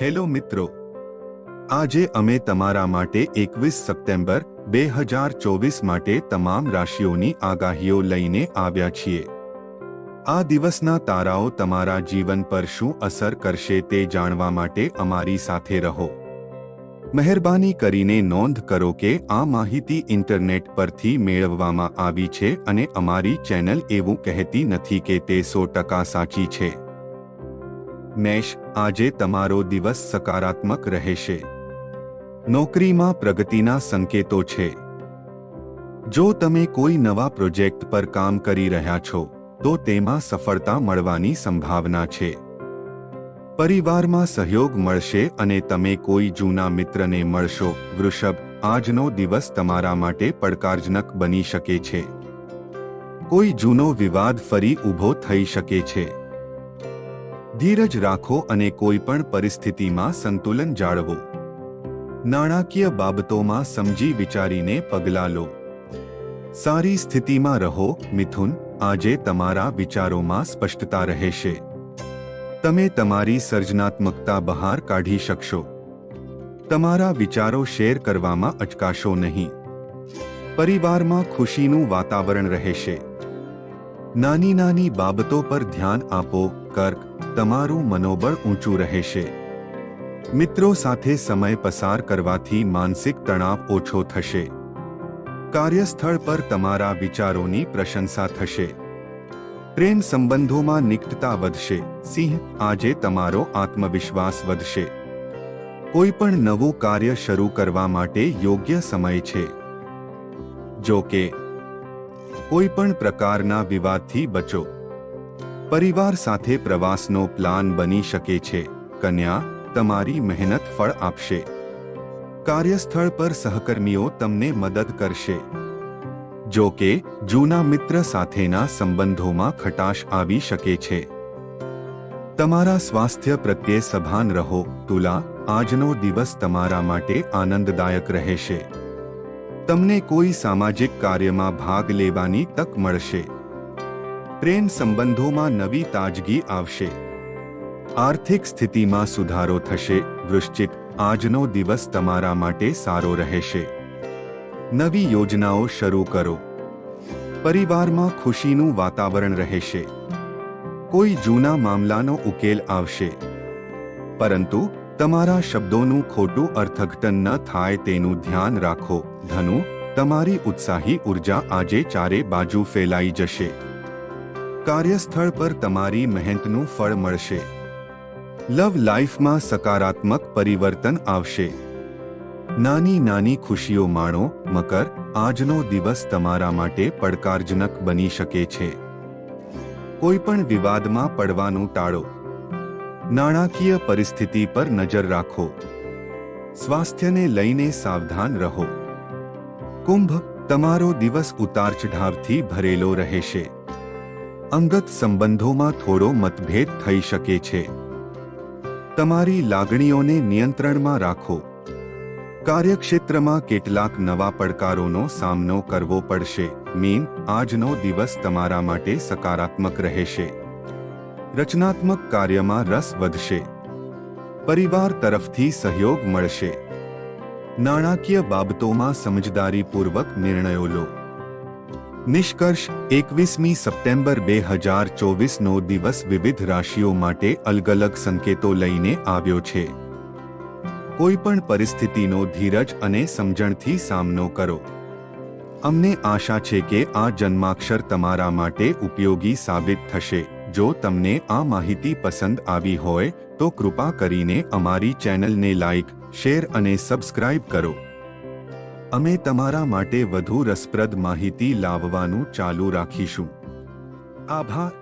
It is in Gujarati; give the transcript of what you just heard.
હેલો મિત્રો. આજે અમે તમારા માટે એકવીસ સપ્ટેમ્બર બે હજાર ચોવીસ માટે તમામ રાશિઓની આગાહીઓ લઈને આવ્યા છીએ. આ દિવસના તારાઓ તમારા જીવન પર શું અસર કરશે તે જાણવા માટે અમારી સાથે રહો. મહેરબાની કરીને નોંધ કરો કે આ માહિતી ઇન્ટરનેટ પરથી મેળવવામાં આવી છે અને અમારી ચેનલ એવું કહેતી નથી કે તે સો ટકા સાચી છે. મેષ, આજે તમારો દિવસ સકારાત્મક રહેશે. નોકરીમાં પ્રગતિના સંકેતો છે. જો તમે કોઈ નવા પ્રોજેક્ટ પર કામ કરી રહ્યા છો, તો તેમાં સફળતા મળવાની સંભાવના છે. પરિવારમાં સહયોગ મળશે અને તમે કોઈ જૂના મિત્રને મળશો, વૃષભ, આજનો દિવસ તમારા માટે પડકારજનક બની શકે છે. કોઈ જૂનો વિવાદ ફરી ઊભો થઈ શકે છે. ધીરજ રાખો અને કોઈ પણ પરિસ્થિતિમાં સંતુલન જાળવો. નાણાકીય બાબતોમાં સમજી વિચારીને પગલાં લો. સારી સ્થિતિમાં રહો, મિથુન. આજે તમારા વિચારોમાં સ્પષ્ટતા રહેશે. તમે તમારી સર્જનાત્મકતા બહાર કાઢી શકશો. તમારા વિચારો શેર કરવામાં અચકાશો નહીં. પરિવારમાં ખુશીનું વાતાવરણ રહેશે. નાની નાની બાબતો પર ધ્યાન આપો, કર્ક, તમારું મનોબળ ઊંચું રહેશે. મિત્રો સાથે સમય પસાર કરવાથી માનસિક તણાવ ઓછો થશે. કાર્યસ્થળ પર તમારા વિચારોની પ્રશંસા થશે. પ્રેમ સંબંધોમાં નિકટતા વધશે. સિંહ, આજે તમારો આત્મવિશ્વાસ વધશે. કોઈ પણ નવું કાર્ય શરૂ કરવા માટે યોગ્ય સમય છે. જો કે કોઈ પણ પ્રકારના વિવાદથી બચો. પરિવાર સાથે પ્રવાસનો પ્લાન બની શકે છે. કન્યા, તમારી મહેનત ફળ આપશે. કાર્યસ્થળ પર સહકર્મીઓ તમને મદદ કરશે. જો કે, જૂના મિત્ર સાથેના સંબંધોમાં ખટાશ આવી શકે છે. તમારા સ્વાસ્થ્ય પ્રત્યે સભાન રહો. તુલા, આજનો દિવસ તમારા માટે આનંદદાયક રહેશે. તમને કોઈ સામાજિક કાર્યમાં ભાગ લેવાની તક મળશે. પ્રેમ સંબંધોમાં નવી તાજગી આવશે. આર્થિક સ્થિતિમાં સુધારો થશે. વૃશ્ચિક, આજનો દિવસ તમારા માટે સારો રહેશે. નવી યોજનાઓ શરૂ કરો. પરિવારમાં ખુશીનું વાતાવરણ રહેશે. કોઈ જૂના મામલાનો ઉકેલ આવશે. પરંતુ, તમારા શબ્દોનું ખોટું અર્થઘટન ન થાય તેનું ધ્યાન રાખો. ધનુ, તમારી ઉત્સાહી ઊર્જા આજે ચારે બાજુ ફેલાઈ જશે. કાર્યસ્થળ પર તમારી મહેનતનું ફળ મળશે. લવ લાઈફમાં સકારાત્મક પરિવર્તન આવશે. નાની નાની ખુશીઓ માણો, મકર, આજનો દિવસ તમારા માટે પડકારજનક બની શકે છે. કોઈ પણ વિવાદમાં પડવાનું ટાળો. નાણાકીય પરિસ્થિતિ પર નજર રાખો. સ્વાસ્થ્યને લઈને સાવધાન રહો. કુંભ તમારો દિવસ ઉતાર ચઢાવથી ભરેલો રહેશે. અંગત સંબંધોમાં થોડો મતભેદ થઈ શકે છે. તમારી લાગણીઓને નિયંત્રણમાં રાખો. કાર્યક્ષેત્રમાં કેટલાક નવા પડકારોનો સામનો કરવો પડશે. મીન, આજનો દિવસ તમારા માટે સકારાત્મક રહેશે. રચનાત્મક કાર્યમાં રસ વધશે. પરિવાર તરફથી સહયોગ મળશે. નાણાકીય બાબતોમાં સમજદારીપૂર્વક નિર્ણયો લો. નિષ્કર્ષ, એકવીસમી સપ્ટેમ્બર બે હજાર ચોવીસનો દિવસ વિવિધ રાશિઓ માટે અલગ અલગ સંકેતો લઈને આવ્યો છે. કોઈપણ પરિસ્થિતિનો ધીરજ અને સમજણથી સામનો કરો. અમને આશા છે કે આ જન્માક્ષર તમારા માટે ઉપયોગી સાબિત થશે. જો તમને આ માહિતી પસંદ આવી હોય, તો કૃપા કરીને અમારી ચેનલને લાઇક શેર અને સબસ્ક્રાઇબ કરો. અમે તમારા માટે વધુ રસપ્રદ માહિતી લાવવાનું ચાલુ રાખીશું. આભાર.